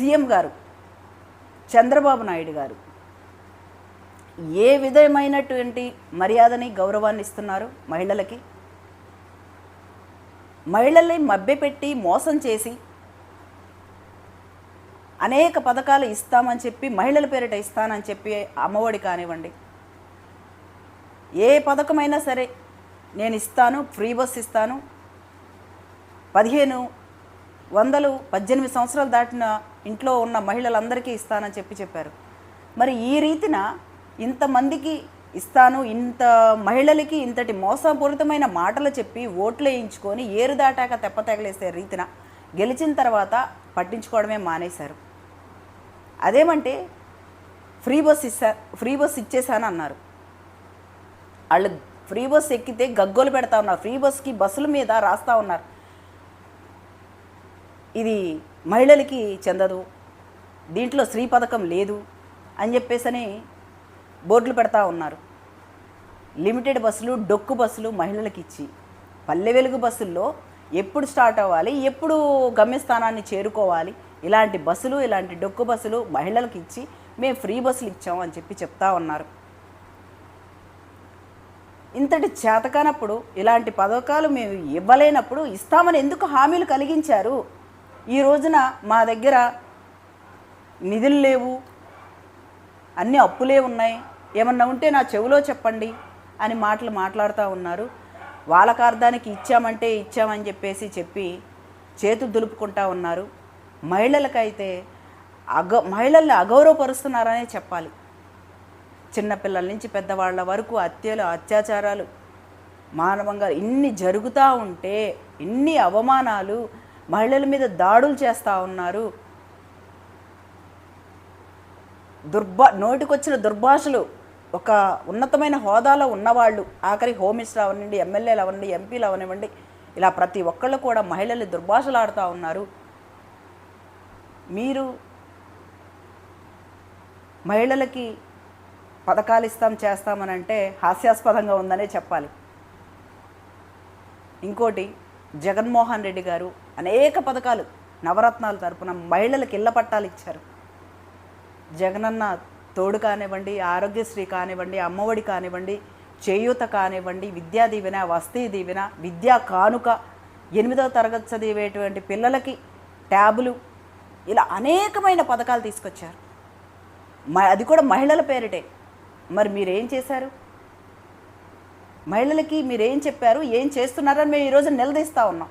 CM గారు చంద్రబాబు నాయుడు గారు ఏ విధమైనటువంటి మర్యాదని గౌరవాన్ని ఇస్తున్నారు మహిళలకి? మహిళల్ని మభ్యపెట్టి మోసం చేసి అనేక పథకాలు ఇస్తామని చెప్పి మహిళల పేరిట ఇస్తానని చెప్పి అమ్మఒడి కానివ్వండి ఏ పథకమైనా సరే నేను ఇస్తాను ఫ్రీ బస్ ఇస్తాను. పదిహేను వందలు పద్దెనిమిది సంవత్సరాలు దాటిన ఇంట్లో ఉన్న మహిళలందరికీ ఇస్తానని చెప్పి చెప్పారు. మరి ఈ రీతిన ఇంతమందికి ఇస్తాను ఇంత మహిళలకి ఇంతటి మోసపూరితమైన మాటలు చెప్పి ఓట్లు వేయించుకొని ఏరు దాటాక తెప్పతగలేసే రీతిన గెలిచిన తర్వాత పట్టించుకోవడమే మానేశారు. అదేమంటే ఫ్రీ బస్ ఇస్తా ఫ్రీ బస్ ఇచ్చేసాను అన్నారు. వాళ్ళు ఫ్రీ బస్ ఎక్కితే గగ్గోలు పెడతా ఉన్నారు ఫ్రీ బస్కి బస్సుల మీద రాస్తా ఉన్నారు. ఇది మహిళలకి చెందదు. దీంట్లో స్త్రీ పథకం లేదు అని చెప్పేసని బోర్డులు పెడతా ఉన్నారు. లిమిటెడ్ బస్సులు డొక్కు బస్సులు మహిళలకు ఇచ్చి పల్లె వెలుగు బస్సుల్లో ఎప్పుడు స్టార్ట్ అవ్వాలి ఎప్పుడు గమ్యస్థానాన్ని చేరుకోవాలి ఇలాంటి బస్సులు ఇలాంటి డొక్కు బస్సులు మహిళలకు ఇచ్చి మేము ఫ్రీ బస్సులు ఇచ్చాం అని చెప్పి చెప్తా ఉన్నారు. ఇంతటి చేతకానప్పుడు ఇలాంటి పథకాలు మేము ఇవ్వలేనప్పుడు ఇస్తామని ఎందుకు హామీలు కలిగించారు? ఈ రోజున మా దగ్గర నిధులు లేవు అన్ని అప్పులే ఉన్నాయి. ఏమన్నా ఉంటే నా చెవిలో చెప్పండి అని మాటలు మాట్లాడుతూ ఉన్నారు. వాళ్ళకు అర్థానికి ఇచ్చామంటే ఇచ్చామని చెప్పేసి చెప్పి చేతు దులుపుకుంటా ఉన్నారు. మహిళలకైతే అగ మహిళల్ని అగౌరవపరుస్తున్నారనే చెప్పాలి. చిన్నపిల్లల నుంచి పెద్దవాళ్ళ వరకు హత్యలు అత్యాచారాలు మానవంగా ఇన్ని జరుగుతూ ఉంటే ఇన్ని అవమానాలు మహిళల మీద దాడులు చేస్తూ ఉన్నారు. దుర్భా నోటికొచ్చిన దుర్భాషలు ఒక ఉన్నతమైన హోదాలో ఉన్నవాళ్ళు ఆఖరి హోమ్ మినిస్టర్ అవనివ్వండి ఎమ్మెల్యేలు అవనండి ఎంపీలు అవనివ్వండి ఇలా ప్రతి ఒక్కళ్ళు కూడా మహిళలు దుర్భాషలు ఆడుతూ ఉన్నారు. మీరు మహిళలకి పథకాలు ఇస్తాం చేస్తామని అంటే హాస్యాస్పదంగా ఉందనే చెప్పాలి. ఇంకోటి జగన్మోహన్ రెడ్డి గారు అనేక పథకాలు నవరత్నాల తరపున మహిళలకు ఇళ్ళ పట్టాలు ఇచ్చారు. జగనన్న తోడు కానివ్వండి ఆరోగ్యశ్రీ కానివ్వండి అమ్మఒడి కానివ్వండి చేయూత కానివ్వండి విద్యా దీవెన వస్తీ దీవెన విద్యా కానుక ఎనిమిదవ తరగతి చదివేటువంటి పిల్లలకి ట్యాబులు ఇలా అనేకమైన పథకాలు తీసుకొచ్చారు. మ అది కూడా మహిళల పేరిటే. మరి మీరేం చేశారు? మహిళలకి మీరేం చెప్పారు? ఏం చేస్తున్నారని మేము ఈరోజు నిలదీస్తూ ఉన్నాం.